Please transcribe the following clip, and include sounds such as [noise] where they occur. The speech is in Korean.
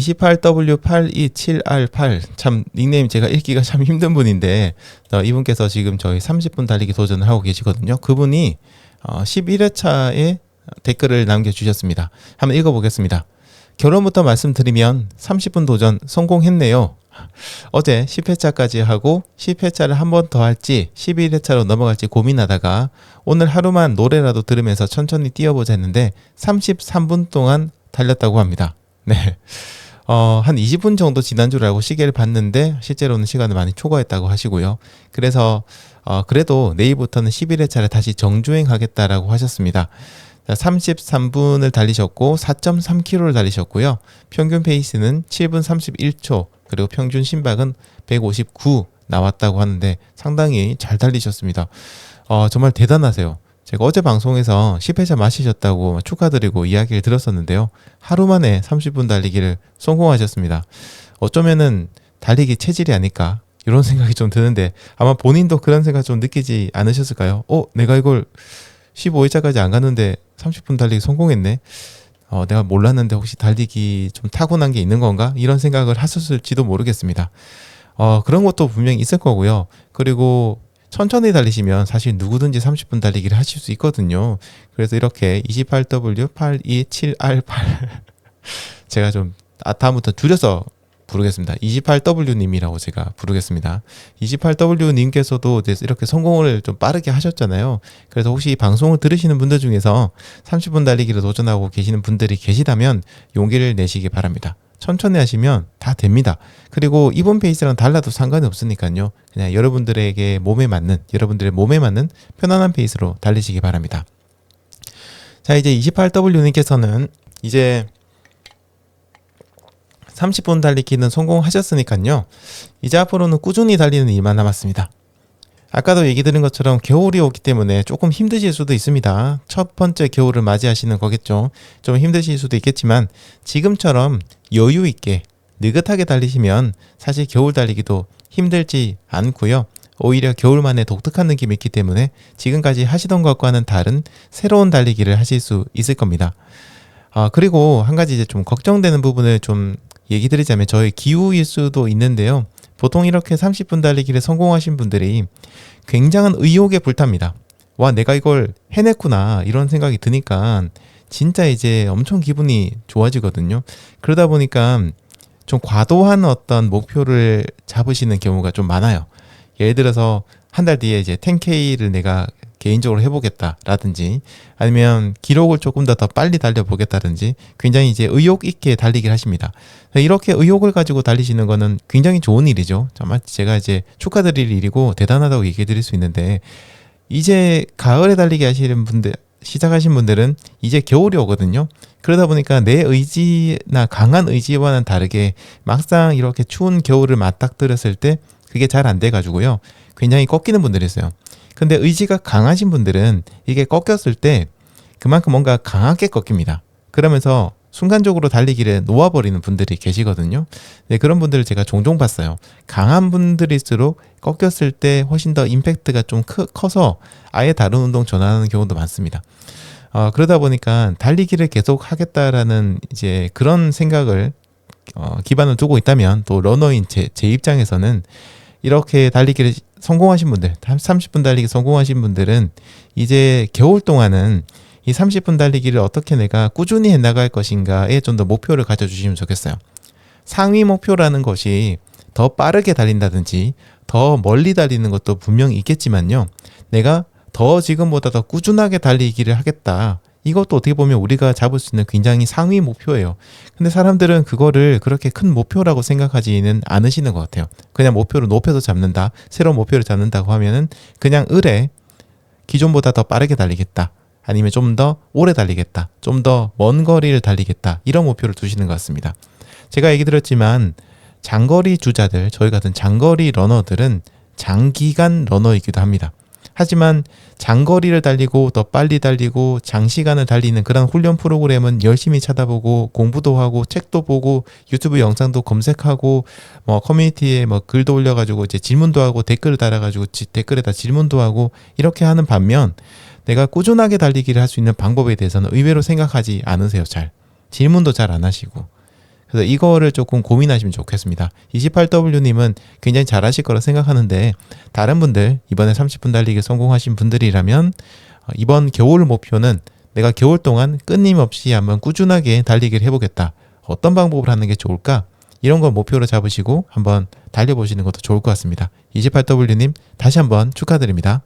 28W827R8 참 닉네임 제가 읽기가 참 힘든 분인데 어, 이분께서 지금 저희 30분 달리기 도전을 하고 계시거든요. 그분이 어, 11회차에 댓글을 남겨주셨습니다. 한번 읽어보겠습니다. 결혼부터 말씀드리면 30분 도전 성공했네요. 어제 10회차까지 하고 10회차를 한 번 더 할지 11회차로 넘어갈지 고민하다가 오늘 하루만 노래라도 들으면서 천천히 뛰어보자 했는데 33분 동안 달렸다고 합니다. 네. 어, 한 20분 정도 지난 줄 알고 시계를 봤는데 실제로는 시간을 많이 초과했다고 하시고요. 그래서 어, 그래도 내일부터는 11회차를 다시 정주행하겠다라고 하셨습니다. 33분을 달리셨고 4.3km를 달리셨고요. 평균 페이스는 7분 31초 그리고 평균 심박은 159 나왔다고 하는데 상당히 잘 달리셨습니다. 어, 정말 대단하세요. 제가 어제 방송에서 10회차 마시셨다고 축하드리고 이야기를 들었었는데요. 하루 만에 30분 달리기를 성공하셨습니다. 어쩌면은 달리기 체질이 아닐까 이런 [laughs] 생각이 좀 드는데 아마 본인도 그런 생각 좀 느끼지 않으셨을까요? 어, 내가 이걸 15회차까지 안 갔는데 30분 달리기 성공했네. 어, 내가 몰랐는데 혹시 달리기 좀 타고난 게 있는 건가? 이런 생각을 하셨을지도 모르겠습니다. 어, 그런 것도 분명히 있을 거고요. 그리고 천천히 달리시면 사실 누구든지 30분 달리기를 하실 수 있거든요. 그래서 이렇게 28W827R8 [laughs] 제가 좀 아, 다음부터 줄여서 부르겠습니다. 28W님이라고 제가 부르겠습니다. 28W님께서도 이렇게 성공을 좀 빠르게 하셨잖아요. 그래서 혹시 방송을 들으시는 분들 중에서 30분 달리기를 도전하고 계시는 분들이 계시다면 용기를 내시기 바랍니다. 천천히 하시면 다 됩니다. 그리고 이번 페이스랑 달라도 상관이 없으니까요. 그냥 여러분들에게 몸에 맞는, 여러분들의 몸에 맞는 편안한 페이스로 달리시기 바랍니다. 자, 이제 28W님께서는 이제 30분 달리기는 성공하셨으니까요. 이제 앞으로는 꾸준히 달리는 일만 남았습니다. 아까도 얘기 드린 것처럼 겨울이 오기 때문에 조금 힘드실 수도 있습니다. 첫 번째 겨울을 맞이하시는 거겠죠. 좀 힘드실 수도 있겠지만 지금처럼 여유 있게 느긋하게 달리시면 사실 겨울 달리기도 힘들지 않고요. 오히려 겨울만의 독특한 느낌이 있기 때문에 지금까지 하시던 것과는 다른 새로운 달리기를 하실 수 있을 겁니다. 아, 그리고 한 가지 이제 좀 걱정되는 부분을 좀 얘기 드리자면 저의 기후일 수도 있는데요. 보통 이렇게 30분 달리기를 성공하신 분들이 굉장한 의욕에 불탑니다. 와, 내가 이걸 해냈구나. 이런 생각이 드니까 진짜 이제 엄청 기분이 좋아지거든요. 그러다 보니까 좀 과도한 어떤 목표를 잡으시는 경우가 좀 많아요. 예를 들어서 한 달 뒤에 이제 10K를 내가 개인적으로 해보겠다라든지 아니면 기록을 조금 더 더 빨리 달려보겠다든지 굉장히 이제 의욕 있게 달리기를 하십니다. 이렇게 의욕을 가지고 달리시는 거는 굉장히 좋은 일이죠. 정말 제가 이제 축하드릴 일이고 대단하다고 얘기해 드릴 수 있는데 이제 가을에 달리기 하시는 분들 시작하신 분들은 이제 겨울이 오거든요. 그러다 보니까 내 의지나 강한 의지와는 다르게 막상 이렇게 추운 겨울을 맞닥뜨렸을 때 그게 잘 안 돼가지고요. 굉장히 꺾이는 분들이 있어요. 근데 의지가 강하신 분들은 이게 꺾였을 때 그만큼 뭔가 강하게 꺾입니다. 그러면서 순간적으로 달리기를 놓아버리는 분들이 계시거든요. 네, 그런 분들을 제가 종종 봤어요. 강한 분들일수록 꺾였을 때 훨씬 더 임팩트가 좀 크, 커서 아예 다른 운동 전환하는 경우도 많습니다. 어, 그러다 보니까 달리기를 계속 하겠다라는 이제 그런 생각을 어, 기반을 두고 있다면 또 러너인 제, 제 입장에서는 이렇게 달리기를 성공하신 분들, 30분 달리기 성공하신 분들은 이제 겨울 동안은 이 30분 달리기를 어떻게 내가 꾸준히 해 나갈 것인가에 좀 더 목표를 가져 주시면 좋겠어요. 상위 목표라는 것이 더 빠르게 달린다든지 더 멀리 달리는 것도 분명히 있겠지만요. 내가 더 지금보다 더 꾸준하게 달리기를 하겠다. 이것도 어떻게 보면 우리가 잡을 수 있는 굉장히 상위 목표예요. 근데 사람들은 그거를 그렇게 큰 목표라고 생각하지는 않으시는 것 같아요. 그냥 목표를 높여서 잡는다. 새로운 목표를 잡는다고 하면은 그냥 을에 기존보다 더 빠르게 달리겠다. 아니면 좀 더 오래 달리겠다. 좀 더 먼 거리를 달리겠다. 이런 목표를 두시는 것 같습니다. 제가 얘기 드렸지만 장거리 주자들, 저희 같은 장거리 러너들은 장기간 러너이기도 합니다. 하지만 장거리를 달리고 더 빨리 달리고 장시간을 달리는 그런 훈련 프로그램은 열심히 찾아보고 공부도 하고 책도 보고 유튜브 영상도 검색하고 뭐 커뮤니티에 뭐 글도 올려가지고 이제 질문도 하고 댓글을 달아가지고 지, 댓글에다 질문도 하고 이렇게 하는 반면 내가 꾸준하게 달리기를 할 수 있는 방법에 대해서는 의외로 생각하지 않으세요 잘. 질문도 잘 안 하시고 그래서 이거를 조금 고민하시면 좋겠습니다. 28W님은 굉장히 잘하실 거라 생각하는데 다른 분들 이번에 30분 달리기 성공하신 분들이라면 어, 이번 겨울 목표는 내가 겨울 동안 끊임없이 한번 꾸준하게 달리기를 해보겠다. 어떤 방법을 하는 게 좋을까? 이런 걸 목표로 잡으시고 한번 달려보시는 것도 좋을 것 같습니다. 28W님 다시 한번 축하드립니다.